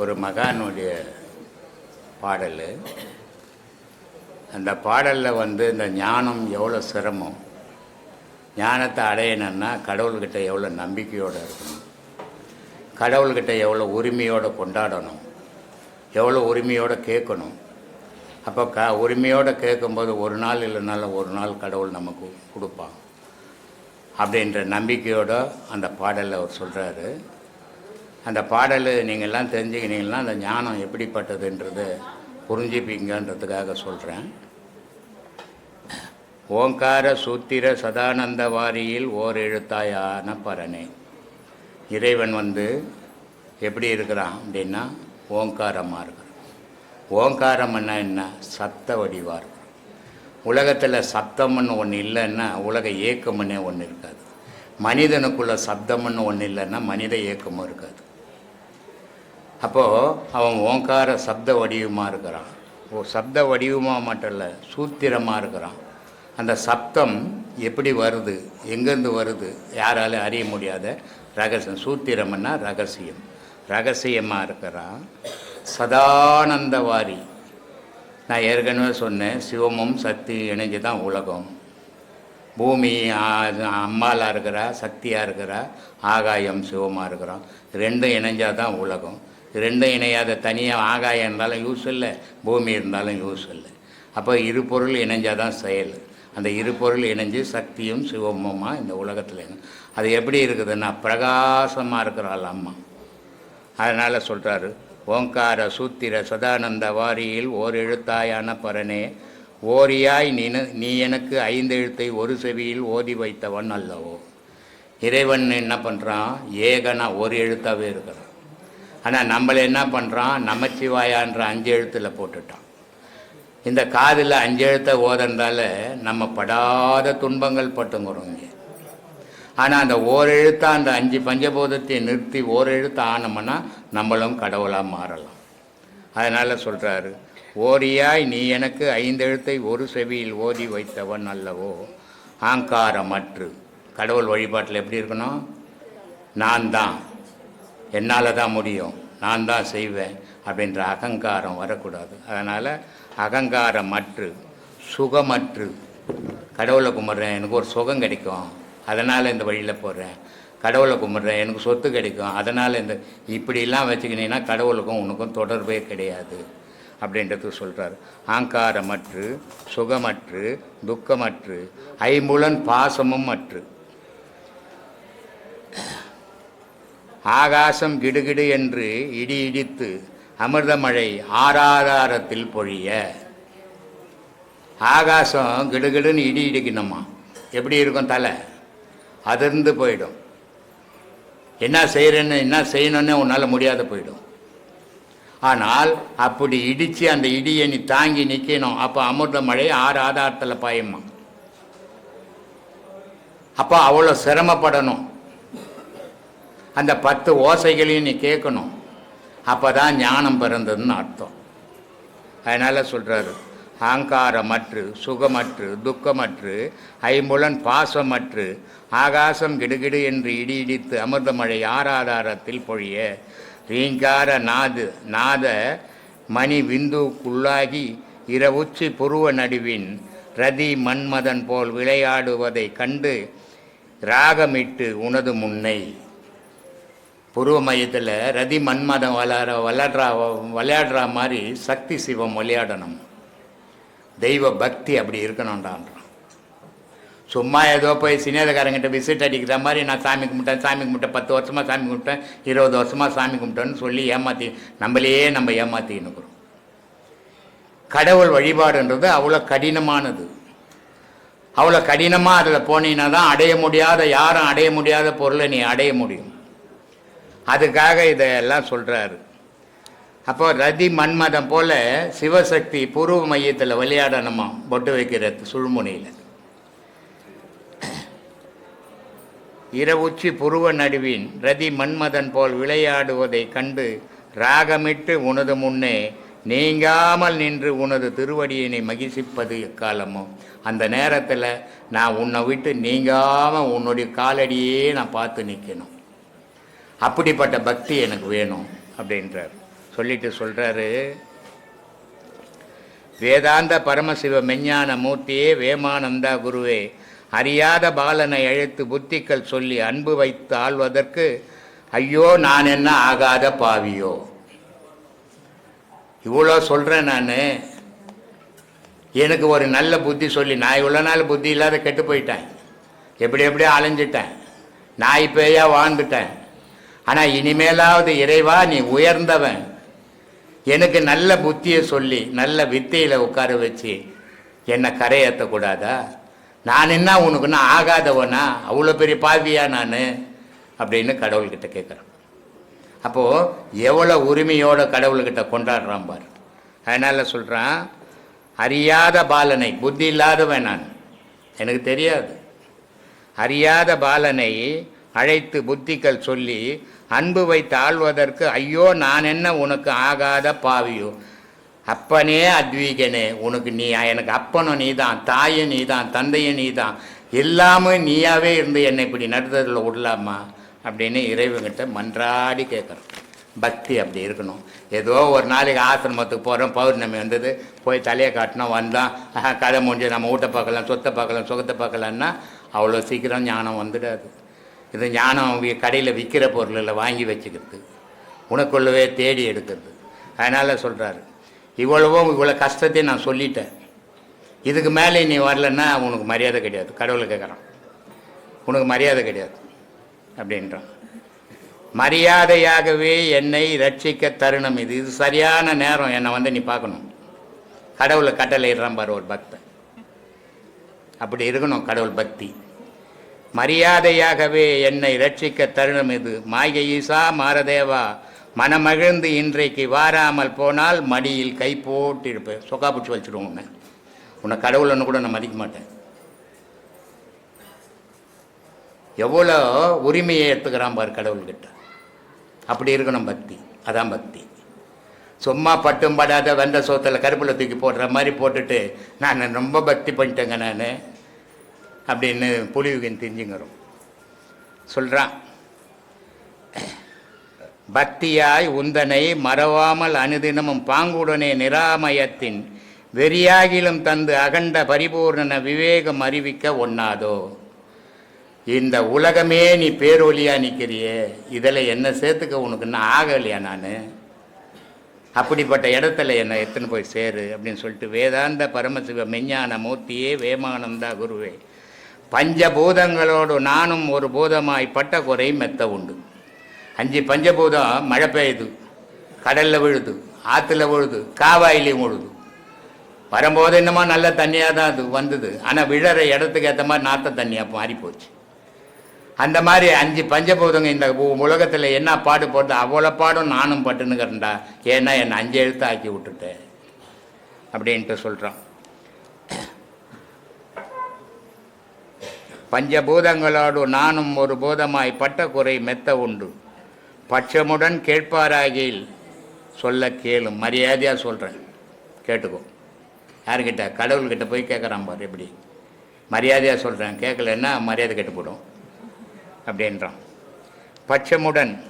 ஒரு மகானுடைய பாடல். அந்த பாடலில் வந்து இந்த ஞானம் எவ்வளோ சிரமம்? ஞானத்தை அடையணும்னா கடவுள்கிட்ட எவ்வளோ நம்பிக்கையோடு இருக்கணும்? கடவுள்கிட்ட எவ்வளோ உரிமையோடு கொண்டாடணும்? எவ்வளோ உரிமையோடு கேட்கணும்? அப்போ க உரிமையோடு கேட்கும்போது ஒரு நாள் இல்லைனாலும் ஒரு நாள் கடவுள் நமக்கு கொடுப்பான். அப்படின்ற நம்பிக்கையோடு அந்த பாடலில் அவர் சொல்கிறாரு அந்த பாடல் நீங்கள்லாம் தெரிஞ்சுக்கினீங்கன்னா அந்த ஞானம் எப்படிப்பட்டதுன்றது புரிஞ்சுப்பீங்கன்றதுக்காக சொல்கிறேன் ஓங்கார சூத்திர சதானந்த வாரியில் ஓர் எழுத்தாயான பரனே இறைவன் வந்து எப்படி இருக்கிறான் அப்படின்னா ஓங்காரமாக இருக்கிறான். ஓங்காரம்னா என்ன? சத்த வடிவாக இருக்கிறான். உலகத்தில் சப்தம்னு ஒன்று இல்லைன்னா உலக ஏக்கம்னே ஒன்று இருக்காது. மனிதனுக்குள்ள சப்தம்னு ஒன்று இல்லைன்னா மனித ஏக்கமும் இருக்காது. அப்போது அவன் ஓங்கார சப்த வடிவமாக இருக்கிறான். ஓ சப்த வடிவமாக மட்டும் இல்லை சூத்திரமாக இருக்கிறான். அந்த சப்தம் எப்படி வருது எங்கேருந்து வருது யாராலும் அறிய முடியாத ரகசியம். சூத்திரம்னா ரகசியம். ரகசியமாக இருக்கிறான். சதானந்தவாரி. நான் ஏற்கனவே சொன்னேன் சிவமும் சக்தி இணைஞ்சு தான் உலகம். பூமி அம்மாலாக இருக்கிறா சக்தியாக இருக்கிறா ஆகாயம் சிவமாக இருக்கிறோம் ரெண்டும் இணைஞ்சால் தான் உலகம். ரெண்டும் இணையாத தனியாக ஆகாயம் இருந்தாலும் யூஸ் இல்லை பூமி இருந்தாலும் யூஸ் இல்லை. அப்போ இரு பொருள் இணைஞ்சால் தான் செயல். அந்த இரு பொருள் இணைஞ்சு சக்தியும் சிவமுமா இந்த உலகத்தில் அது எப்படி இருக்குதுன்னா பிரகாசமாக இருக்கிறாள் அம்மா. அதனால் சொல்கிறாரு ஓங்கார சூத்திர சதானந்த வாரியில் ஓர் எழுத்தாயான பரனே ஓரியாய் நீ நீ எனக்கு ஐந்து எழுத்தை ஒரு செவியில் ஓதி வைத்தவன் அல்லவோ? இறைவன் என்ன பண்ணுறான் ஏகனா ஒரு எழுத்தாகவே இருக்கிறான். ஆனால் நம்மளை என்ன பண்ணுறான் நமச்சிவாயான்ற அஞ்சு எழுத்தில் போட்டுட்டோம் இந்த காதில் அஞ்சு எழுத்தை ஓதன்றால நம்ம படாத துன்பங்கள் பட்டுங்கிறோம் இங்கே. ஆனால் அந்த ஓரெழுத்தா அந்த அஞ்சு பஞ்சபூதத்தை நிறுத்தி ஓரெழுத்து ஆனோம்னா நம்மளும் கடவுளாக மாறலாம். அதனால் சொல்கிறாரு ஓரியாய் நீ எனக்கு ஐந்தெழுத்தை ஒரு செவியில் ஓதி வைத்தவன் அல்லவோ ஆங்காரமற்று. கடவுள் வழிபாட்டில் எப்படி இருக்கணும்? நான் தான். என்னால் தான் முடியும். நான் தான் செய்வேன் அப்படின்ற அகங்காரம் வரக்கூடாது. அதனால் அகங்காரமற்று சுகமற்று. கடவுளை கும்பிட்றேன் எனக்கு ஒரு சுகம் கிடைக்கும். அதனால் இந்த வழியில் போகிறேன் கடவுளை கும்பிட்றேன் எனக்கு சொத்து கிடைக்கும். அதனால் இந்த இப்படிலாம் வச்சுக்கினீங்கன்னா கடவுளுக்கும் உனக்கும் தொடர்பே கிடையாது. அப்படின்றது சொல்கிறார் ஆங்காரமற்று சுகமற்று துக்கமற்று ஐம்புலன் பாசமும் அற்று. ஆகாசம் கிடுகிடு என்று இடி இடித்து அமிர்தமழை ஆராதாரத்தில் பொழிய. ஆகாசம் கிடுகிடுன்னு இடி இடிக்கணுமா? எப்படி இருக்கும் தலை? அதிர்ந்து போயிடும். என்ன செய்கிறேன்னு என்ன செய்யணும்னு உன்னால் முடியாத போயிடும். ஆனால் அப்படி இடித்து அந்த இடியை நீ தாங்கி நிற்கணும் அப்போ அமிர்த மழை ஆறு ஆதாரத்தில் பாயுமா? அப்போ அவ்வளோ சிரமப்படணும். அந்த பத்து ஓசைகளையும் நீ கேட்கணும். அப்போ தான் ஞானம் பிறந்ததுன்னு அர்த்தம். அதனால் சொல்கிறாரு ஆங்காரமற்று சுகமற்று துக்கமற்று ஐம்புலன் பாசமற்று ஆகாசம் கிடுகிடு என்று இடி இடித்து அமிர்தமழை ஆராதாரத்தில் பொழிய ரீங்கார நாது நாத மணி விந்துக்குள்ளாகி இரவுச்சி புருவ நடுவின் ரதி மன்மதன் போல் விளையாடுவதை கண்டு ராகமிட்டு உனது முன்னை புருவ மையத்தில் ரதி மன்மதம் வளர விளையாடுறா விளையாடுற மாதிரி சக்தி சிவம் விளையாடணும். தெய்வ பக்தி அப்படி இருக்கணும்டான்றான் சும்மா ஏதோ போய் சினேதக்காரங்கிட்ட விசிட் அடிக்கிற மாதிரி நான் சாமி கும்பிட்டேன் சாமி கும்பிட்டேன் பத்து வருஷமாக சாமி கும்பிட்டேன் இருபது வருஷமாக சாமி கும்பிட்டேன்னு சொல்லி ஏமாற்றி நம்மளையே நம்ம ஏமாற்றின்னு இருக்கிறோம். கடவுள் வழிபாடுன்றது அவ்வளோ கடினமானது. அவ்வளோ கடினமாக அதில் போனீங்கன்னா தான் அடைய முடியாத யாரும் அடைய முடியாத பொருளை நீ அடைய முடியும். அதுக்காக இதையெல்லாம் சொல்கிறாரு அப்போ ரதி மன்மதம் போல் சிவசக்தி பூர்வ மையத்தில் விளையாடணுமா பொட்டு வைக்கிறது சுழுமுனையில். இரவுச்சி புருவ நடுவின் ரதி மன்மதன் போல் விளையாடுவதைக் கண்டு ராகமிட்டு உனது முன்னே நீங்காமல் நின்று உனது திருவடியினை மகிழ்ச்சிப்பது எக்காலமோ? அந்த நேரத்தில் நான் உன்னை விட்டு நீங்காமல் உன்னுடைய காலடியே நான் பார்த்து நிற்கணும் அப்படிப்பட்ட பக்தி எனக்கு வேணும் அப்படின்றார். சொல்லிட்டு சொல்கிறாரு வேதாந்த பரமசிவ மெஞ்ஞான மூர்த்தியே வேமானந்தா குருவே அறியாத பாலனை அழைத்து புத்திகள் சொல்லி அன்பு வைத்து ஆள்வதற்கு ஐயோ நான் என்ன ஆகாத பாவியோ? இவ்வளோ சொல்கிறேன் நான். எனக்கு ஒரு நல்ல புத்தி சொல்லி நான் இவ்வளோ நாள் புத்தி இல்லாத கெட்டு போயிட்டேன். எப்படி எப்படியோ அலைஞ்சிட்டேன். நாய் பேயாக வாழ்ந்துட்டேன். ஆனால் இனிமேலாவது இறைவா நீ உயர்ந்தவன். எனக்கு நல்ல புத்தியை சொல்லி நல்ல வித்தையில் உட்கார வச்சு என்னை கரையேற்றக்கூடாதா நான் என்ன உனக்கு நான் ஆகாதவனா? அவ்வளோ பெரிய பாவியா நான்? அப்படின்னு கடவுள்கிட்ட கேட்குறேன் அப்போது எவ்வளோ உரிமையோட கடவுள்கிட்ட கொண்டாடுறான் பார். அதனால் சொல்கிறான் அறியாத பாலனை புத்தி இல்லாதவன் நான். எனக்கு தெரியாது. அறியாத பாலனை அழைத்து புத்திகள் சொல்லி அன்பு வைத்து ஆழ்வதற்கு ஐயோ நான் என்ன உனக்கு ஆகாத பாவியோ? அப்பனே அத்வீகனே உனக்கு நீ எனக்கு அப்பனும் நீ தான் தாயும் நீ தான் தந்தையும் நீ தான் எல்லாமே நீயாவே இருந்து என்னை இப்படி நடத்துறதில் விடலாமா? அப்படின்னு இறைவங்கிட்ட மன்றாடி கேட்குறோம் பக்தி அப்படி இருக்கணும். ஏதோ ஒரு நாளைக்கு ஆசிரமத்துக்கு போகிறோம் பௌர்ணமி வந்தது போய் தலையை காட்டினோம் வந்தோம் கதை முடிஞ்சு நம்ம வீட்டை பார்க்கலாம் சொத்தை பார்க்கலாம் சுகத்தை பார்க்கலான்னா அவ்வளோ சீக்கிரம் ஞானம் வந்துடாது. இது ஞானம் கடையில் விற்கிற பொருளில் வாங்கி வச்சுக்கிறது. உனக்குள்ளவே தேடி எடுக்கிறது. அதனால் சொல்கிறாரு இவ்வளவும் இவ்வளோ கஷ்டத்தையும் நான் சொல்லிட்டேன். இதுக்கு மேலே நீ வரலன்னா உனக்கு மரியாதை கிடையாது. கடவுளை கேட்குறான் உனக்கு மரியாதை கிடையாது. அப்படின்றான். மரியாதையாகவே என்னை ரட்சிக்க தருணம் இது. இது சரியான நேரம். என்னை வந்து நீ பார்க்கணும். கடவுளை கட்டளை இடுறான் பாரு ஒரு பக்தன். அப்படி இருக்கணும் கடவுள் பக்தி. மரியாதையாகவே என்னை ரட்சிக்க தருணம் இது. மாய ஈசா மாரதேவா மனமகிழ்ந்து இன்றைக்கு வாராமல் போனால் மடியில் கை போட்டு இருப்பேன் சொக்கா பிடிச்சி வச்சுடுவோம் உன்னை. உன்னை கடவுள்னு கூட நான் மதிக்க மாட்டேன். எவ்வளோ உரிமையை எடுத்துக்கிறான் பார் கடவுள்கிட்ட. அப்படி இருக்கணும் பக்தி. அதான் பக்தி. சும்மா பட்டும் படாத வெந்த சோத்தில் கருப்பில் தூக்கி போடுற மாதிரி போட்டுட்டு நான் ரொம்ப பக்தி பண்ணிட்டேங்க நான். அப்படின்னு புலிவுகன் தெரிஞ்சுங்கிறோம் சொல்கிறான் பக்தியாய் உந்தனை மறவாமல் அனுதினமும் பாங்குடனே நிராமயத்தின் வெறியாகிலும் தந்து அகண்ட பரிபூர்ண விவேகம் அறிவிக்க ஒண்ணாதோ? இந்த உலகமே நீ பேரொலியாக நிற்கிறியே இதில் என்ன சேர்த்துக்க உனக்கு இன்னும் ஆகலையா நான்? அப்படிப்பட்ட இடத்துல என்னை எடுத்துன்னு போய் சேரு அப்படின்னு சொல்லிட்டு வேதாந்த பரமசிவ மெஞ்ஞான மூர்த்தியே வேமானந்தா குருவே பஞ்சபூதங்களோடு நானும் ஒரு பூதமாய் பட்ட குறை மெத்த உண்டு. அஞ்சு பஞ்சபூதம் மழை பெய்யுது கடலில் விழுது ஆற்றுல விழுது காவாயிலையும் விழுது வரும்போது என்னமோ நல்ல தண்ணியாக தான் அது வந்தது. ஆனால் விழற இடத்துக்கு ஏற்ற மாதிரி நாத்த தண்ணியாக மாறி போச்சு. அந்த மாதிரி அஞ்சு பஞ்சபூதங்க இந்த உலகத்தில் என்ன பாடு போட்டு அவ்வளோ பாடும் நானும் பட்டுனுக்கிறேன்டா ஏன்னா என்னை அஞ்சு எழுத்து ஆக்கி விட்டுட்டேன். அப்படின்ட்டு சொல்கிறான் பஞ்சபூதங்களோடு நானும் ஒரு பூதமாய் பட்ட குறை மெத்த உண்டு. பட்சமுடன் கேட்பாராகில் சொல்ல கேளும். மரியாதையாக சொல்கிறேன் கேட்டுக்கோ. யாருக்கிட்ட? கடவுள்கிட்ட போய் கேட்குறான் பாரு எப்படி? மரியாதையாக சொல்கிறேன் கேட்கலன்னா மரியாதை கெட்டு போடும் அப்படின்றான். பட்சமுடன்.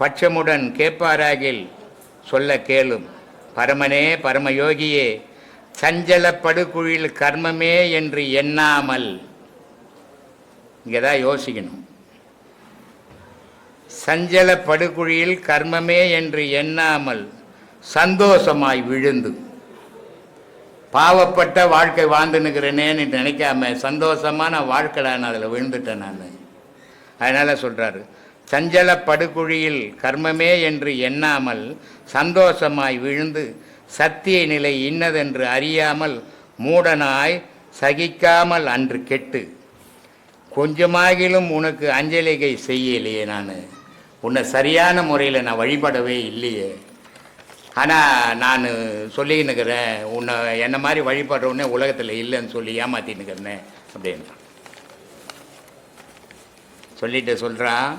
பட்சமுடன் கேட்பாராகில் சொல்ல கேளும். பரமனே பரமயோகியே சஞ்சல படுகுழில் கர்மமே என்று எண்ணாமல். இங்கே தான் யோசிக்கணும். சஞ்சல படுகுழியில் கர்மமே என்று எண்ணாமல் சந்தோஷமாய் விழுந்து. பாவப்பட்ட வாழ்க்கை வாழ்ந்துனுக்கிறேனேன்னு நினைக்காம சந்தோஷமான வாழ்க்கடா நான் அதில் விழுந்துட்டேன் நான். அதனால் சொல்கிறாரு சஞ்சல படுகுழியில் கர்மமே என்று எண்ணாமல் சந்தோஷமாய் விழுந்து சத்திய நிலை இன்னதென்று அறியாமல் மூடனாய் சகிக்காமல் அன்று கெட்டு. கொஞ்சமாகிலும் உனக்கு அஞ்சலிகை செய்யலையே நான். உன்னை சரியான முறையில் நான் வழிபடவே இல்லையே. ஆனால் நான் சொல்லின்னுக்கிறேன் உன்னை என்ன மாதிரி வழிபடுறவுன்னே உலகத்தில் இல்லைன்னு சொல்லி ஏமாத்தின்னுக்கிறேனே அப்படின்றான் சொல்லிட்டு சொல்கிறான்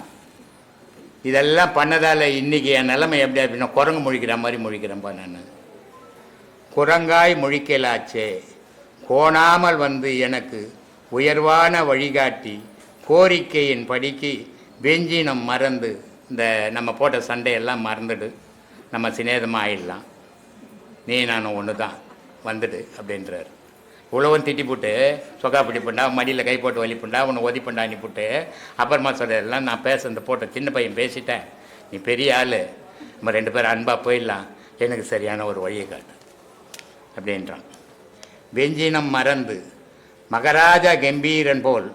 இதெல்லாம் பண்ணதால் இன்றைக்கி என் நிலைமை எப்படி அப்படின்னா குரங்கு முழிக்கிற மாதிரி முழிக்கிறேன்ப்பா நான். குரங்காய் முழிக்கலாச்சே. கோணாமல் வந்து எனக்கு உயர்வான வழிகாட்டி கோரிக்கையின் படிக்கு வெஞ்சினம் மறந்து இந்த நம்ம போட்ட சண்டையெல்லாம் மறந்துடு. நம்ம சிநேதமாக ஆயிடலாம். நீ நான் ஒன்று தான். வந்துடு அப்படின்றாரு. உழவன் திட்டி போட்டு சொக்கா பண்ணா மடியில் கை போட்டு வலி பண்ணா உன்னை ஒதிப்புண்டா நீ போட்டு. அப்புறமா சொல்கிறதெல்லாம் நான் பேச இந்த போட்ட சின்ன பையன் பேசிட்டேன். நீ பெரிய ஆள். நம்ம ரெண்டு பேரும் அன்பாக போயிடலாம். எனக்கு சரியான ஒரு வழியை காட்டு. அப்படின்றான். வெஞ்சினம் மறந்து மகராஜா கம்பீரன் போல்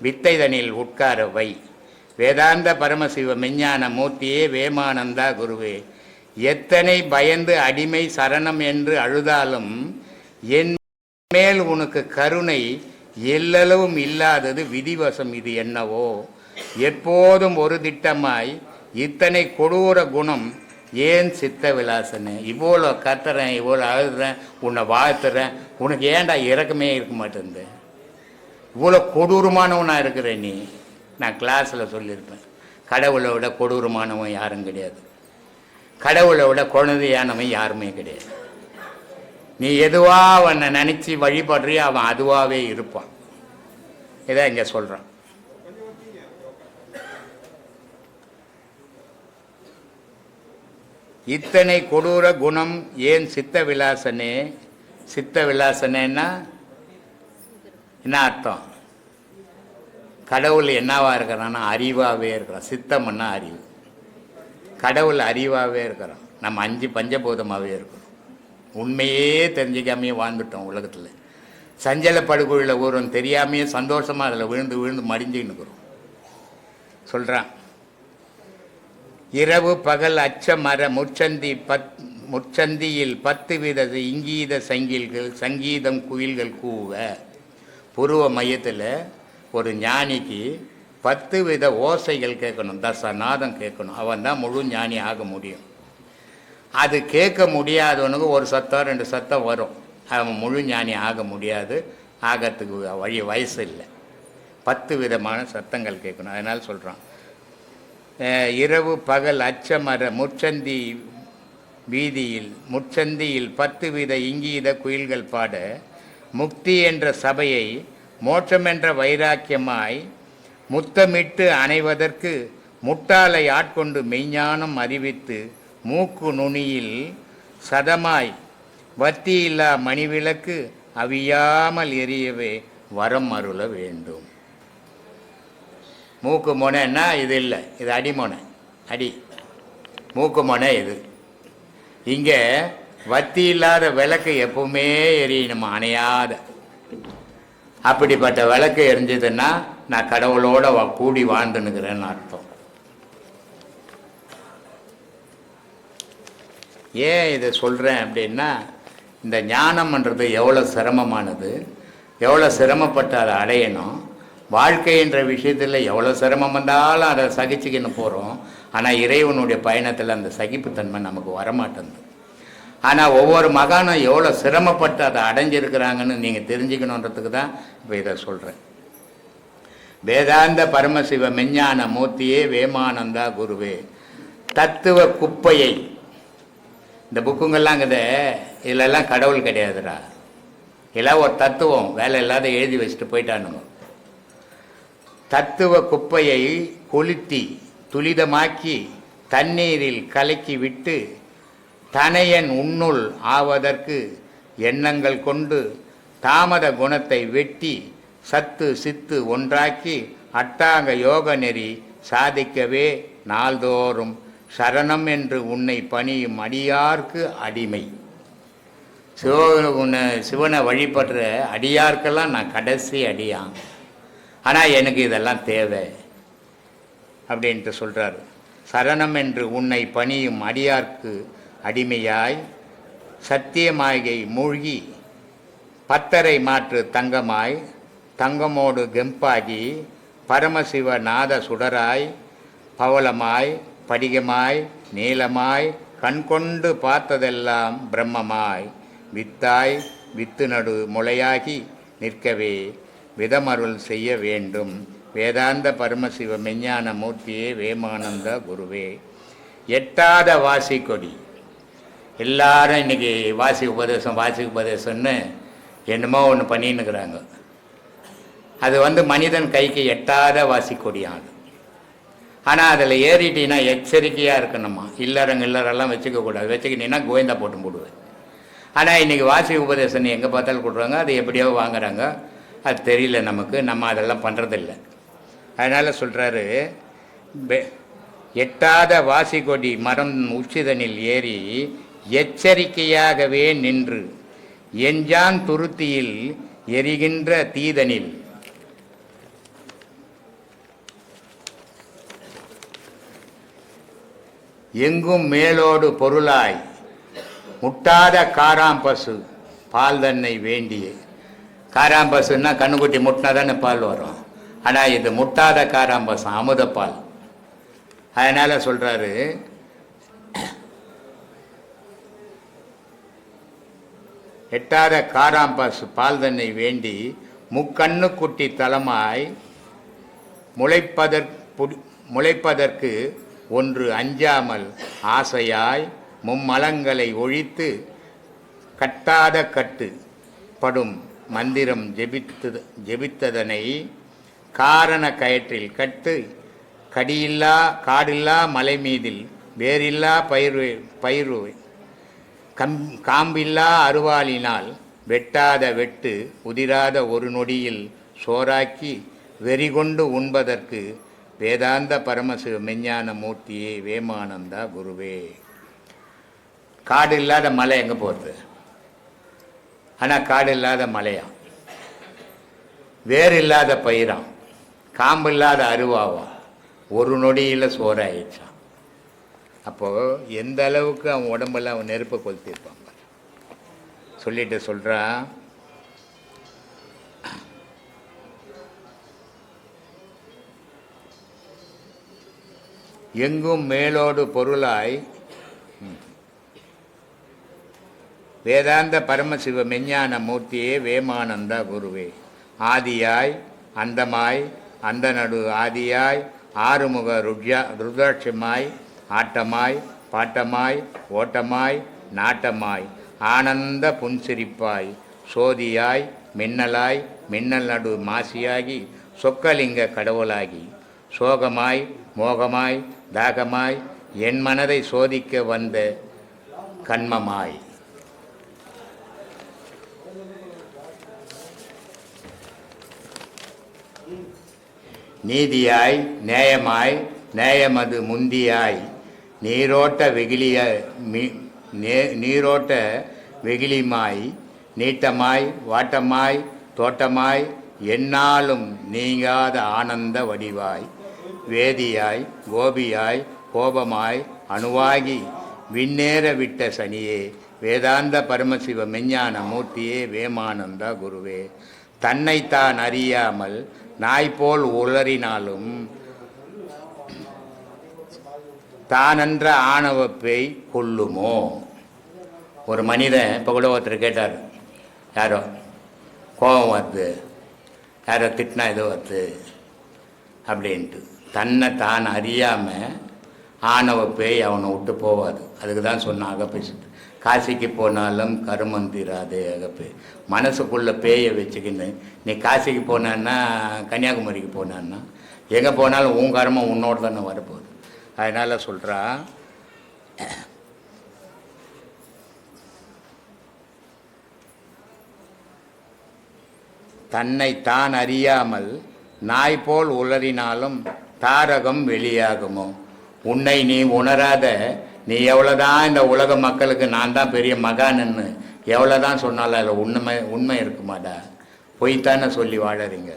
வித்தைதனில் உட்கார வை. வேதாந்த பரமசிவ மெஞ்ஞான மூர்த்தியே வேமானந்தா குருவே எத்தனை பயந்து அடிமை சரணம் என்று அழுதாலும் என் மேல் உனக்கு கருணை எல்லளவும் இல்லாதது விதிவசம் இது என்னவோ? எப்போதும் ஒரு திட்டமாய் இத்தனை கொடூர குணம் ஏன் சித்த விலாசனு? இவ்வளோ கத்துறேன் இவ்வளோ அழுதுறேன் உன்னை வாழ்த்துறேன். உனக்கு ஏன்டா இறக்கமே இருக்க மாட்டேங்குது இவ்வளோ கொடூரமானவனாக இருக்கிற நீ. நான் கிளாஸில் சொல்லியிருப்பேன். கடவுளை விட கொடூரமானவன் யாரும் கிடையாது. கடவுளை விட குழந்தையானவன் யாருமே கிடையாது. நீ எதுவாக அவனை நினச்சி வழிபடுறியோ அவன் அதுவாகவே இருப்பான். இதை இங்கே சொல்கிறான் இத்தனை கொடூர குணம் ஏன் சித்த விலாசனே சித்த விலாசனேன்னா என்ன அர்த்தம்? கடவுள் என்னவா இருக்கிறான்னா அறிவாகவே இருக்கிறான். சித்தம்னா அறிவு. கடவுள் அறிவாகவே இருக்கிறான். நம்ம அஞ்சு பஞ்சபூதமாகவே இருக்கிறோம். உண்மையே தெரிஞ்சிக்காமையே வாழ்ந்துட்டோம் உலகத்தில். சஞ்சல படுகொழியில் ஊரும் தெரியாமையே சந்தோஷமாக அதில் விழுந்து விழுந்து மடிஞ்சுன்னு இருக்கிறோம். சொல்கிறான் இரவு பகல் அச்ச மர முச்சந்தி பத் முச்சந்தியில் பத்து வித இங்கீத சங்கில்கள் சங்கீதம் குயில்கள் கூவ. புருவ மையத்தில் ஒரு ஞானிக்கு பத்து வித ஓசைகள் கேட்கணும் தசநாதம் கேட்கணும். அவன் தான் முழு ஞானி ஆக முடியும். அது கேட்க முடியாதவனுக்கு ஒரு சத்தம் ரெண்டு சத்தம் வரும். அவன் முழு ஞானி ஆக முடியாது. ஆகத்துக்கு வழி வயசு இல்லை பத்து விதமான சத்தங்கள் கேட்கணும். அதனால் சொல்கிறான் இரவு பகல் அச்சமர முச்சந்தி வீதியில் முச்சந்தியில் பத்து வித இங்கீத குயில்கள் பாட முக்தி என்ற சபையை மோட்சம் என்ற வைராக்கியமாய் முத்தமிட்டு அணைவதற்கு முட்டாளை ஆட்கொண்டு மெய்ஞானம் அறிவித்து மூக்கு நுனியில் சதமாய் வத்தியில்லா மணிவிளக்கு அவியாமல் எரியவே வரம் அருள வேண்டும். மூக்கு முனைன்னா இது இல்லை இது அடிமொனை அடி. மூக்கு முனை இது. இங்கே வத்தி இல்லாத விளக்கு எப்பவுமே எரியணும் அணையாத. அப்படிப்பட்ட விளக்கு எரிஞ்சதுன்னா நான் கடவுளோட கூடி வாழ்ந்துனுக்கிறேன்னு அர்த்தம். ஏன் இதை சொல்கிறேன் அப்படின்னா இந்த ஞானம்ன்றது எவ்வளோ சிரமமானது எவ்வளோ சிரமப்பட்டு அதை அடையணும் வாழ்க்கைன்ற விஷயத்தில் எவ்வளோ சிரமம் வந்தாலும் அதை சகிச்சுக்கின்னு போகிறோம் ஆனால் இறைவனுடைய பயணத்தில் அந்த சகிப்புத்தன்மை நமக்கு வரமாட்டேங்குது. ஆனால் ஒவ்வொரு மகானும் எவ்வளோ சிரமப்பட்டு அதை அடைஞ்சிருக்கிறாங்கன்னு நீங்கள் தெரிஞ்சுக்கணுன்றதுக்கு தான் இப்போ இதை சொல்கிறேன் வேதாந்த பரமசிவ மெஞ்ஞான மூர்த்தியே வேமானந்தா குருவே. தத்துவ குப்பையை. இந்த புக்குங்கள்லாம் இருக்குது. இதிலெல்லாம் கடவுள் கிடையாதுடா. இதெல்லாம் ஒரு தத்துவம். வேலை இல்லாத எழுதி வச்சுட்டு போயிட்டானுங்க. தத்துவ குப்பையை கொளுத்தி துளிதமாக்கி தண்ணீரில் கலக்கி விட்டு தனையன் உன்னுள் ஆவதற்கு எண்ணங்கள் கொண்டு தாமத குணத்தை வெட்டி சத்து சித்து ஒன்றாக்கி அட்டாங்க யோக நெறி சாதிக்கவே நாள்தோறும் சரணம் என்று உன்னை பணியும் அடியார்க்கு அடிமை. சிவ உன்னை சிவனை வழிபடுற அடியார்க்கெல்லாம் நான் கடைசி அடியான். ஆனால் எனக்கு இதெல்லாம் தேவை. அப்படின்ட்டு சொல்கிறார் சரணம் என்று உன்னை பணியும் அடியார்க்கு அடிமையாய் சத்தியமாயை மூழ்கி பத்தரை மாற்று தங்கமாய் தங்கமோடு கெம்பாகி பரமசிவ நாத சுடராய் பவளமாய் படிகமாய் நீலமாய் கண்கொண்டு பார்த்ததெல்லாம் பிரம்மமாய் வித்தாய் வித்து நடு முளையாகி நிற்கவே விதமருள் செய்ய வேண்டும். வேதாந்த பரமசிவ மெஞ்ஞான மூர்த்தியே வேமானந்த குருவே. எட்டாத வாசி கொடி. எல்லாரும் இன்னைக்கு வாசி உபதேசம் வாசி உபதேசம்னு என்னமோ ஒன்று பண்ணின்னுக்குறாங்க அது வந்து மனிதன் கைக்கு எட்டாத வாசி கொடியாகும் ஆனால் அதில் ஏறிட்டீங்கன்னா எச்சரிக்கையாக இருக்கணுமா? இல்லறங்க இல்லறெல்லாம் வச்சுக்கக்கூடாது வச்சுக்கிட்டீங்கன்னா கோவிந்தா போட்டு போடுவேன். ஆனால் இன்றைக்கி வாசி உபதேசம் எங்கே பார்த்தாலும் கொடுறாங்க அது எப்படியோ வாங்குறாங்க. அது தெரியல நமக்கு நம்ம அதெல்லாம் பண்ணுறதில்ல அதனால் சொல்கிறாரு எட்டாத வாசி கொடி மரம் உச்சிதனில் ஏறி எச்சரிக்கையாகவே நின்று எஞ்சான் துருத்தியில் எரிகின்ற தீதனில். எங்கும் மேலோடு பொருளாய் முட்டாத காராம்பசு பால் தன்னை வேண்டிய. காராம்பசுன்னா கண்ணுக்குட்டி முட்டினா தானே பால் வரும். ஆனால் இது முட்டாத காராம்பசு அமுதப்பால் அதனால் சொல்கிறாரு எட்டாத காராம்பசு பால் தன்னை வேண்டி முக்கண்ணு குட்டி தலமாய் முளைப்பதற்கு புடி- முளைப்பதற்கு ஒன்று அஞ்சாமல் ஆசையாய் மும்மலங்களை ஒழித்து கட்டாத கட்டு படும் மந்திரம் ஜெபித்து ஜெபித்ததனை காரண கயற்றில் கட்டு கடியில்லா காடில்லா மலை மீதில் வேறில்லா பயிர் பயிர் கம் காம்பில்லா அருவாளினால் வெட்டாத வெட்டு உதிராத ஒரு நொடியில் சோறாக்கி வெறிகொண்டு உண்பதற்கு வேதாந்த பரமசிவ மெஞ்ஞான மூர்த்தியே வேமானந்தா குருவே. காடு இல்லாத மலை எங்கே போகிறது ஆனால் காடு இல்லாத மலையாம் வேர் இல்லாத பயிராம் காம்பு இல்லாத அருவாவாம் ஒரு நொடியில் சோறாயிடுச்சான் அப்போது எந்த அளவுக்கு அவன் உடம்புல அவன் நெருப்பை கொளுத்திருப்பான் சொல்லிட்டு சொல்கிறான் எங்கும் மேலோடு பொருளாய் ம். வேதாந்த பரமசிவ மெஞ்ஞான மூர்த்தியே வேமானந்த குருவே. ஆதியாய் அந்தமாய் அந்த நடு ஆதியாய் ஆறுமுக ருட்யா ருத்ராட்சமாய் ஆட்டமாய் பாட்டமாய் ஓட்டமாய் நாட்டமாய் ஆனந்த புன்சிரிப்பாய் சோதியாய் மின்னலாய் மின்னல் நடு மாசியாகி சொக்கலிங்க கடவுளாகி சோகமாய் மோகமாய் தாகமாய் என் மனதை சோதிக்க வந்த கண்மமாய். நீதியாய் நேயமாய் நேயமது முந்தியாய். நீரோட்ட வெகிலிய மீ- நே- நீரோட்ட வெகிலிமாய் நீட்டமாய் வாட்டமாய் தோட்டமாய் என்னாலும் நீங்காத ஆனந்த வடிவாய். வேதியாய் கோபியாய் கோபமாய் அணுவாகி விண்ணேற விட்ட சனியே வேதாந்த பரமசிவ மெஞ்ஞான மூர்த்தியே வேமானந்த குருவே. தன்னைத்தான் அறியாமல் நாய்போல் உளறினாலும் தானென்ற ஆணவ பேய் கொல்லுமோ? ஒரு மனிதன் இப்போ கூட ஒருத்தர் கேட்டார். யாரோ? கோபம் வருது. யாரோ திட்டினா இது வருது. அப்படின்ட்டு. தன்னை தான் அறியாமல் ஆணவ பேய் அவனை விட்டு போவாது. அதுக்கு தான் சொன்னாங்க அகப்பேசிட்டு காசிக்கு போனாலும் கருமம் தீராது அகப்பே. மனசுக்குள்ளே பேயை வச்சுக்கின்னு நீ காசிக்கு போனான்னா கன்னியாகுமரிக்கு போனான்னா எங்கே போனாலும் உன் கர்மம் உன்னோடு தானே வரப்போகுது. அதனால் சொல்கிறான் தன்னை தான் அறியாமல் நாய் போல் உளறினாலும் தாரகம் வெளியாகுமோ? உன்னை நீ உணராத நீ எவ்வளோதான் இந்த உலக மக்களுக்கு நான் தான் பெரிய மகான்னு எவ்வளோதான் சொன்னாலும் அதில் உண்மை உண்மை இருக்குமாடா? பொய்த்தானே சொல்லி வாழறீங்க.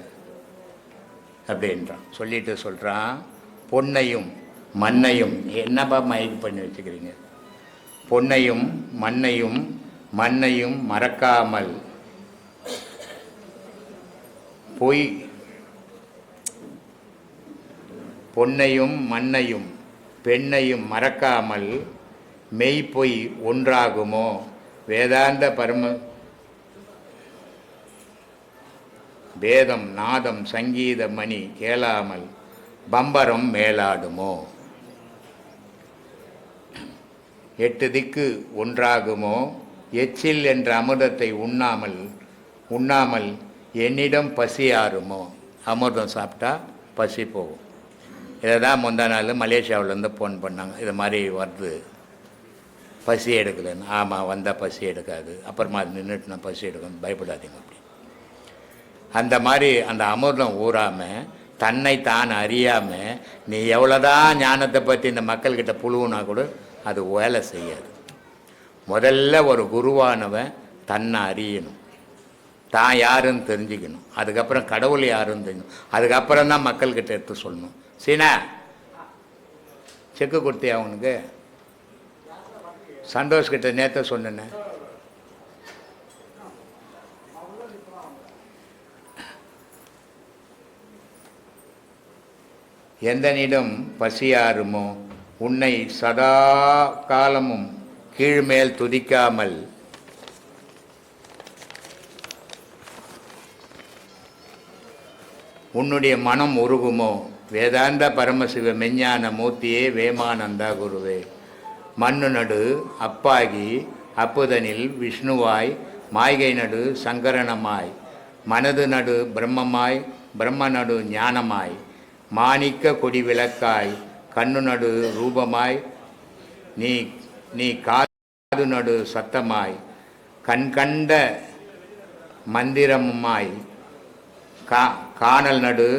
அப்படின்றான். சொல்லிட்டு சொல்கிறான் பொன்னையும் மண்ணையும் என்னப்பா மயக்கு பண்ணி வச்சுக்கிறீங்க? பொன்னையும் மண்ணையும் மண்ணையும் மறக்காமல் பொய் பொன்னையும் மண்ணையும் பெண்ணையும் மறக்காமல் மெய்ப்பொய் ஒன்றாகுமோ? வேதாந்த பரம வேதம் நாதம் சங்கீத மணி கேளாமல் பம்பரம் மேலாடுமோ? எட்டு திக்கு ஒன்றாகுமோ? எச்சில் என்ற அமிர்தத்தை உண்ணாமல் உண்ணாமல் என்னிடம் பசியாருமோ அமிர்தம் சாப்பிட்டா பசி போகும். இதை தான் முந்தா நாள் மலேசியாவிலேருந்து ஃபோன் பண்ணாங்க. இது மாதிரி வருது. பசி எடுக்கலைன்னு. ஆமாம் வந்தால் பசி எடுக்காது. அப்புறமா அது நின்றுட்டு நான் பசி எடுக்கணும் பயப்படாதீங்க அப்படி. அந்த மாதிரி அந்த அமிர்தம் ஊறாமல் தன்னை தான் அறியாமல் நீ எவ்வளோதான் ஞானத்தை பற்றி இந்த மக்கள்கிட்ட புழுவுனா கூட அது வேலை செய்யாது. முதல்ல ஒரு குருவானவன் தன்னை அறியணும். தான் யாருன்னு தெரிஞ்சுக்கணும். அதுக்கப்புறம் கடவுள் யாருன்னு தெரிஞ்சுக்கணும். அதுக்கப்புறம் தான் மக்கள்கிட்ட எடுத்து சொல்லணும். சீனா. செக்கு கொடுத்தியா அவனுக்கு சந்தோஷ் கிட்ட நேற்று எந்த எந்தனிடம் பசியாருமோ உன்னை சதா காலமும் கீழ்மேல் துதிக்காமல். உன்னுடைய மனம் உருகுமோ வேதாந்த பரமசிவ மெஞ்ஞான மூர்த்தியே வேமானந்தா குருவே. மண்ணு நடு அப்பாகி அப்புதனில் விஷ்ணுவாய் மாய்கை நடு சங்கரணமாய் மனது நடு பிரம்மமாய் பிரம்ம நடு ஞானமாய் மாணிக்க கொடி விளக்காய் கண்ணு நடு ரூபமாய் நீ நீ காது நடு சத்தமாய் கண் கண்ட மந்திரமுமாய் கா காணல் நடு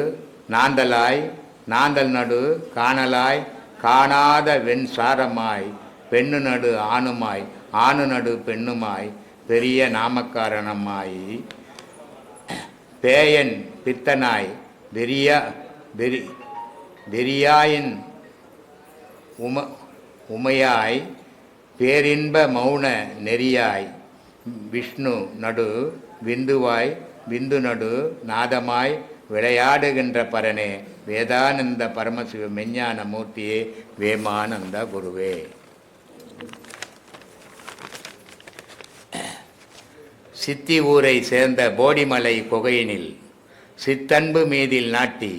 நாந்தலாய் நாந்தல் நடு காணலாய் காணாத வெண் சாரமாய் பெண்ணு நடு ஆணுமாய் ஆணு நடு பெண்ணுமாய் பெரிய நாமக்காரணமாய். பேயன் பித்தனாய் வெறியா வெறி வெறியாயின் உம உமையாய் பேரின்ப மௌன நெறியாய் விஷ்ணு நடு விந்துவாய் விந்து நடு நாதமாய் விளையாடுகின்ற பரனே வேதானந்த பரமசிவ மெஞ்ஞான மூர்த்தியே வேமானந்த குருவே. சித்தி ஊரை சேர்ந்த போடிமலை குகையினில் சித்தன்பு மீதில் நாட்டி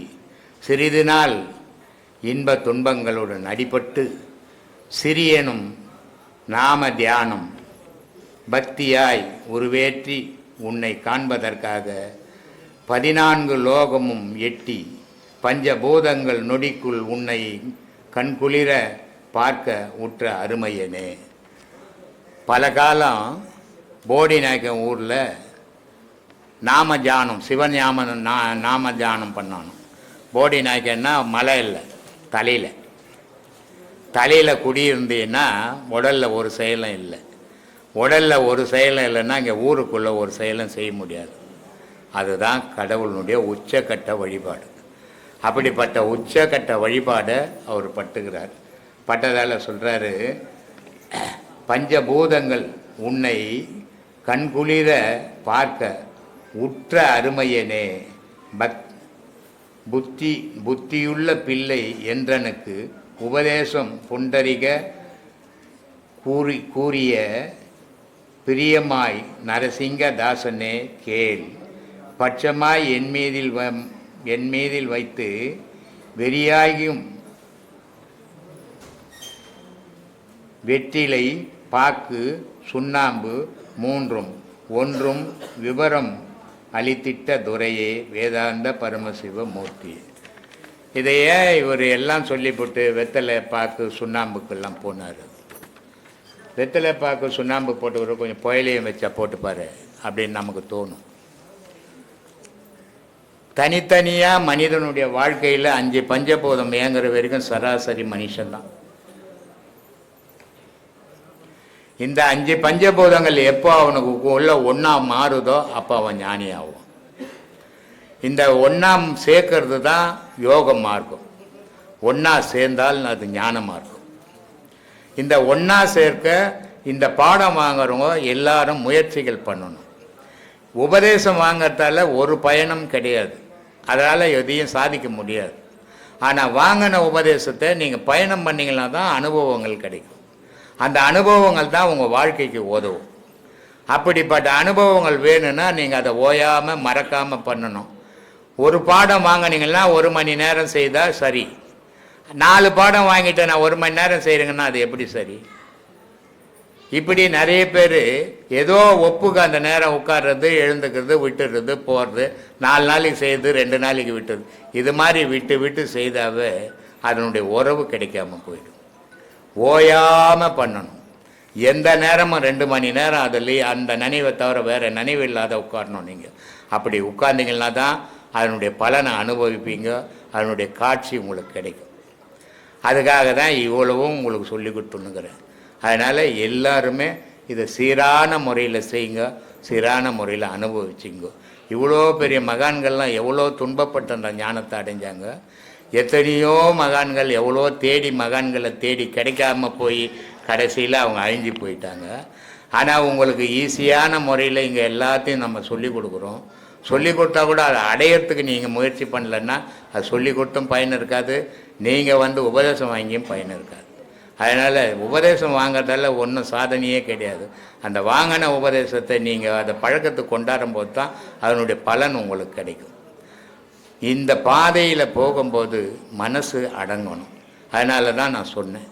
சிறிது நாள் இன்ப துன்பங்களுடன் அடிபட்டு சிறியனும் நாம தியானம் பக்தியாய் உருவேற்றி உன்னை காண்பதற்காக பதினான்கு லோகமும் எட்டி பஞ்சபூதங்கள் நொடிக்குள் உன்னை கண்குளிர பார்க்க உற்ற அருமையனே. பல காலம் போடிநாயக்கன் ஊரில் நாம தியானம் சிவன் நா நாம ஜானம் பண்ணணும் போடி நாயக்கன்னா மலை இல்லை தலையில். தலையில் குடியிருந்தீங்கன்னா உடலில் ஒரு செயலும் இல்லை. உடலில் ஒரு செயலும் இல்லைன்னா இங்கே ஊருக்குள்ளே ஒரு செயலும் செய்ய முடியாது. அதுதான் கடவுளுடைய உச்சக்கட்ட வழிபாடு. அப்படிப்பட்ட உச்சக்கட்ட வழிபாடை அவர் பட்டுகிறார். பட்டதால் சொல்கிறாரு பஞ்சபூதங்கள் உன்னை கண்குளிர பார்க்க உற்ற அருமையனே பக் புத்தி புத்தியுள்ள பிள்ளை என்றனுக்கு உபதேசம் புண்டரிக கூறி கூறிய பிரியமாய் நரசிங்க தாசனே கேள். பட்சமாய் என் மீதில் வ என் மீதில் வைத்து வெறியாகியும் வெற்றிலை பாக்கு சுண்ணாம்பு மூன்றும் ஒன்றும் விவரம் அளித்திட்ட துரையே வேதாந்த பரமசிவ மூர்த்தி இதையே இவர் எல்லாம் சொல்லிவிட்டு வெத்தலை பாக்கு சுண்ணாம்புக்கெல்லாம் போனார். வெத்தலை பாக்கு சுண்ணாம்பு போட்டு கொஞ்சம் புயலையும் வச்சா போட்டுப்பாரு அப்படின்னு நமக்கு தோணும். தனித்தனியாக மனிதனுடைய வாழ்க்கையில் அஞ்சு பஞ்சபோதம் ஏங்குற வரைக்கும் சராசரி மனுஷன்தான். இந்த அஞ்சு பஞ்சபூதங்கள் எப்போ அவனுக்கு உள்ள ஒன்றா மாறுதோ அப்போ அவன் ஞானி ஆகும் இந்த ஒன்றாம் சேர்க்கறது தான் யோக மார்க்கம். ஒன்றா சேர்ந்தால் அது ஞான மார்க்கம். இந்த ஒன்றா சேர்க்க இந்த பாடம் வாங்குறவங்க எல்லாரும் முயற்சிகள் பண்ணணும். உபதேசம் வாங்கறதால ஒரு பயனும் கிடையாது. அதனால் எதையும் சாதிக்க முடியாது. ஆனால் வாங்கின உபதேசத்தை நீங்கள் பயணம் பண்ணிங்கன்னா தான் அனுபவங்கள் கிடைக்கும். அந்த அனுபவங்கள் தான் உங்கள் வாழ்க்கைக்கு உதவும். அப்படிப்பட்ட அனுபவங்கள் வேணும்னா நீங்கள் அதை ஓயாமல் மறக்காமல் பண்ணணும். ஒரு பாடம் வாங்கினீங்கன்னா ஒரு மணி நேரம் செய்தால் சரி. நாலு பாடம் வாங்கிட்டு நான் ஒரு மணி நேரம் செய்கிறேங்கன்னா அது எப்படி சரி? இப்படி நிறைய பேர் ஏதோ ஒப்புக்கு அந்த நேரம் உட்கார்றது எழுந்துக்கிறது விட்டுடுறது போகிறது நாலு நாளைக்கு செய்யுது ரெண்டு நாளைக்கு விட்டுறது. இது மாதிரி விட்டு விட்டு செய்தாவே அதனுடைய உறவு கிடைக்காம போயிடும். ஓயாமல் பண்ணணும். எந்த நேரமும் ரெண்டு மணி நேரம் அதுலேயே அந்த நினைவை தவிர வேறு நினைவு இல்லாத உட்காரணும் நீங்கள் அப்படி உட்கார்ந்தீங்கன்னா தான் அதனுடைய பலனை அனுபவிப்பீங்க அதனுடைய காட்சி உங்களுக்கு கிடைக்கும். அதுக்காக தான் இவ்வளவும் உங்களுக்கு சொல்லி கொடுத்துன்னுக்கிறேன். அதனால் எல்லாருமே இதை சீரான முறையில் செய்யுங்க சீரான முறையில் அனுபவிச்சிங்க. இவ்வளோ பெரிய மகான்கள்லாம் எவ்வளோ துன்பப்பட்டு அந்த ஞானத்தை அடைஞ்சாங்க. எத்தனையோ மகான்கள் எவ்வளோ தேடி மகான்களை தேடி கிடைக்காம போய் கடைசியில் அவங்க அழிஞ்சு போயிட்டாங்க. ஆனால் உங்களுக்கு ஈஸியான முறையில் இங்கே எல்லாத்தையும் நம்ம சொல்லி கொடுக்குறோம். சொல்லி கொடுத்தா கூட அதை அடையிறதுக்கு நீங்கள் முயற்சி பண்ணலன்னா அது சொல்லி கொடுத்தும் பயன் இருக்காது. நீங்கள் வந்து உபதேசம் வாங்கியும் பயன் இருக்காது. அதனால் உபதேசம் வாங்குறதால ஒன்றும் சாதனையே கிடையாது. அந்த வாங்கின உபதேசத்தை நீங்கள் அதை பழக்கத்துக்கு கொண்டாடும் போது தான் அதனுடைய பலன் உங்களுக்கு கிடைக்கும். இந்த பாதையில் போகும்போது மனசு அடங்கணும். அதனால தான் நான் சொன்னேன்.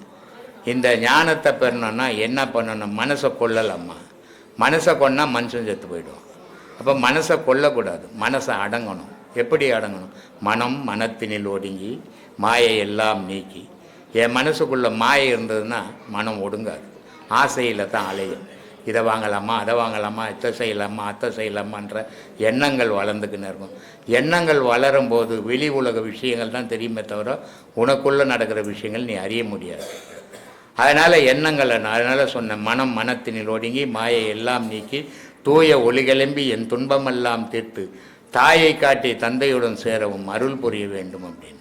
இந்த ஞானத்தை பெறணும்னா என்ன பண்ணணும்? மனசை கொல்லலாமா மனசை கொன்னா மனுஷன் செத்து போயிடுவான். அப்போ மனசை கொல்லக்கூடாது. மனசை அடங்கணும். எப்படி அடங்கணும்? மனம் மனத்தினில் ஒடுங்கி மாயை எல்லாம் நீக்கி என் மனசுக்குள்ளே மாயை இருந்ததுன்னா மனம் ஒடுங்காது. ஆசையில் தான் அலையும். இதை வாங்கலாமா அதை வாங்கலாமா இதை செய்யலாமா அத்தை செய்யலாமான்ற எண்ணங்கள் வளர்ந்துக்கின்னு இருக்கும். எண்ணங்கள் வளரும் போது வெளி உலக விஷயங்கள் தான் தெரியுமே தவிர உனக்குள்ளே நடக்கிற விஷயங்கள் நீ அறிய முடியாது. அதனால் எண்ணங்களை நான் அதனால் சொன்னேன் மனம் மனத்தினில் ஒடுங்கி மாயை எல்லாம் நீக்கி தூய ஒளிகிளம்பி என் துன்பமெல்லாம் தீர்த்து தாயை காட்டி தந்தையுடன் சேரவும் அருள் புரிய வேண்டும் அப்படின்னு.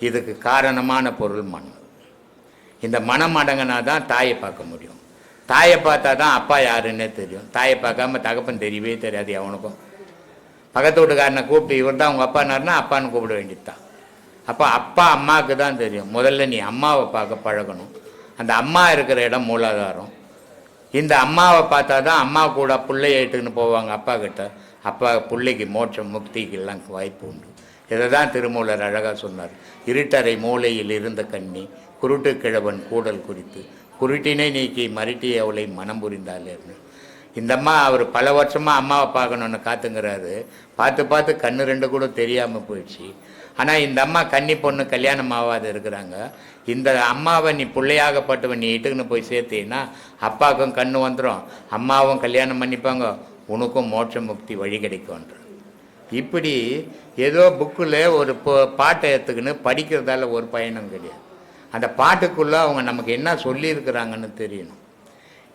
இதுக்கு காரணமான பொருள் மனம் இந்த மனம் அடங்கினா தான் தாயை பார்க்க முடியும். தாயை பார்த்தா தான் அப்பா யாருன்னே தெரியும். தாயை பார்க்காம தகப்பன் தெரியவே தெரியாது அவனுக்கும் பக்கத்து வீட்டுக்காரனை கூப்பிட்டு இவர் தான் உங்கள் அப்பானாருன்னா அப்பான்னு கூப்பிட வேண்டியதுதான். அப்போ அப்பா அம்மாவுக்கு தான் தெரியும். முதல்ல நீ அம்மாவை பார்க்க பழகணும். அந்த அம்மா இருக்கிற இடம் மூலாதாரம். இந்த அம்மாவை பார்த்தா தான் அம்மா கூட பிள்ளைய இட்டுன்னு போவாங்க அப்பா கிட்ட. அப்பா பிள்ளைக்கு மோட்சம் முக்திக்கு எல்லாம் வாய்ப்பு உண்டு. இதை தான் திருமூலர் அழகாக சொன்னார். இருட்டறை மூலையில் இருந்த கண்ணி குருட்டு கிழவன் கூடல் குறித்து குருட்டினை நீக்கி மருட்டி அவளை மனம் புரிந்தாலேன்னு இந்த அம்மா அவர் பல வருஷமாக அம்மாவை பார்க்கணுன்னு காத்துங்கிறாரு. பார்த்து பார்த்து கண்ணு ரெண்டு கூட தெரியாமல் போயிடுச்சு. ஆனால் இந்த அம்மா கன்னி பொண்ணு கல்யாணம் ஆகாத இருக்கிறாங்க. இந்த அம்மாவை நீ பிள்ளையாகப்பட்டவன் நீ இட்டுக்குன்னு போய் சேர்த்தீங்கன்னா அப்பாவுக்கும் கண்ணு வந்துடும் அம்மாவும் கல்யாணம் பண்ணிப்பாங்க. உனக்கும் மோட்ச முக்தி வழி கிடைக்கும்ன்ற. இப்படி ஏதோ புக்கில் ஒரு பாட்டை எடுத்துக்கின்னு படிக்கிறதால ஒரு பயனும் கிடையாது. அந்த பாட்டுக்குள்ளே அவங்க நமக்கு என்ன சொல்லியிருக்கிறாங்கன்னு தெரியணும்.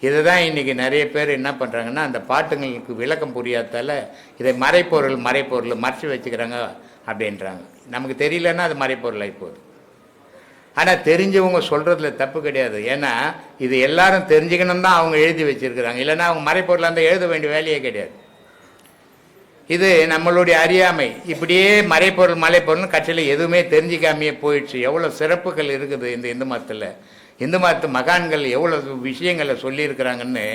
இதை தான் இன்றைக்கி நிறைய பேர் என்ன பண்ணுறாங்கன்னா அந்த பாட்டுங்களுக்கு விளக்கம் புரியாதால இதை மறைப்பொருள் மறைப்பொருள் மறைச்சி வச்சுக்கிறாங்க அப்படின்றாங்க. நமக்கு தெரியலன்னா அது மறைப்பொருளாகி போகுது. ஆனால் தெரிஞ்சவங்க சொல்கிறதுல தப்பு கிடையாது. ஏன்னா இது எல்லாரும் தெரிஞ்சுக்கணும் தான் அவங்க எழுதி வச்சுருக்கிறாங்க. இல்லைன்னா அவங்க மறைப்பொருளாக இருந்தால் எழுத வேண்டிய வேலையே கிடையாது. இது நம்மளுடைய அறியாமை. இப்படியே மறைப்பொருள் மலைப்பொருள்னு கட்சியில் எதுவுமே தெரிஞ்சிக்காமையே போயிடுச்சு. எவ்வளோ சிறப்புகள் இருக்குது இந்த இந்து மதத்தில். இந்து மதத்து மகான்கள் எவ்வளோ விஷயங்களை சொல்லியிருக்கிறாங்கன்னு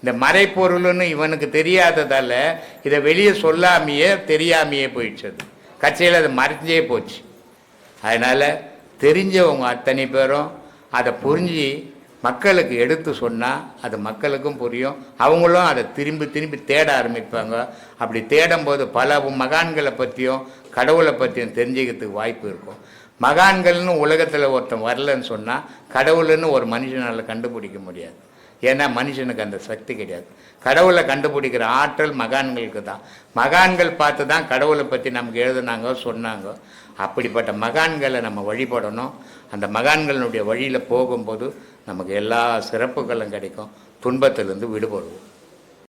இந்த மறைப்பொருள்னு இவனுக்கு தெரியாததால் இதை வெளியே சொல்லாமையே தெரியாமையே போயிடுச்சு அது. கட்சியில் அது மறைஞ்சே போச்சு. அதனால் தெரிஞ்சவங்க அத்தனை பேரும் அதை புரிஞ்சு மக்களுக்கு எடுத்து சொன்னால் அது மக்களுக்கும் புரியும். அவங்களும் அதை திரும்பி திரும்பி தேட ஆரம்பிப்பாங்க. அப்படி தேடும்போது பல மகான்களை பற்றியும் கடவுளை பற்றியும் தெரிஞ்சுக்கிறதுக்கு வாய்ப்பு இருக்கும். மகான்கள்னு உலகத்தில் ஒருத்தன் வரலன்னு சொன்னால் கடவுள்னு ஒரு மனுஷனால் கண்டுபிடிக்க முடியாது. ஏன்னா மனுஷனுக்கு அந்த சக்தி கிடையாது. கடவுளை கண்டுபிடிக்கிற ஆற்றல் மகான்களுக்கு தான். மகான்கள் பார்த்து தான் கடவுளை பற்றி நமக்கு எழுதுனாங்க சொன்னாங்க. அப்படிப்பட்ட மகான்களை நம்ம வழிபடணும். அந்த மகான்களுடைய வழியில் போகும்போது நமக்கு எல்லா சிறப்புகளும் கிடைக்கும். துன்பத்திலிருந்து விடுபடுவோம்.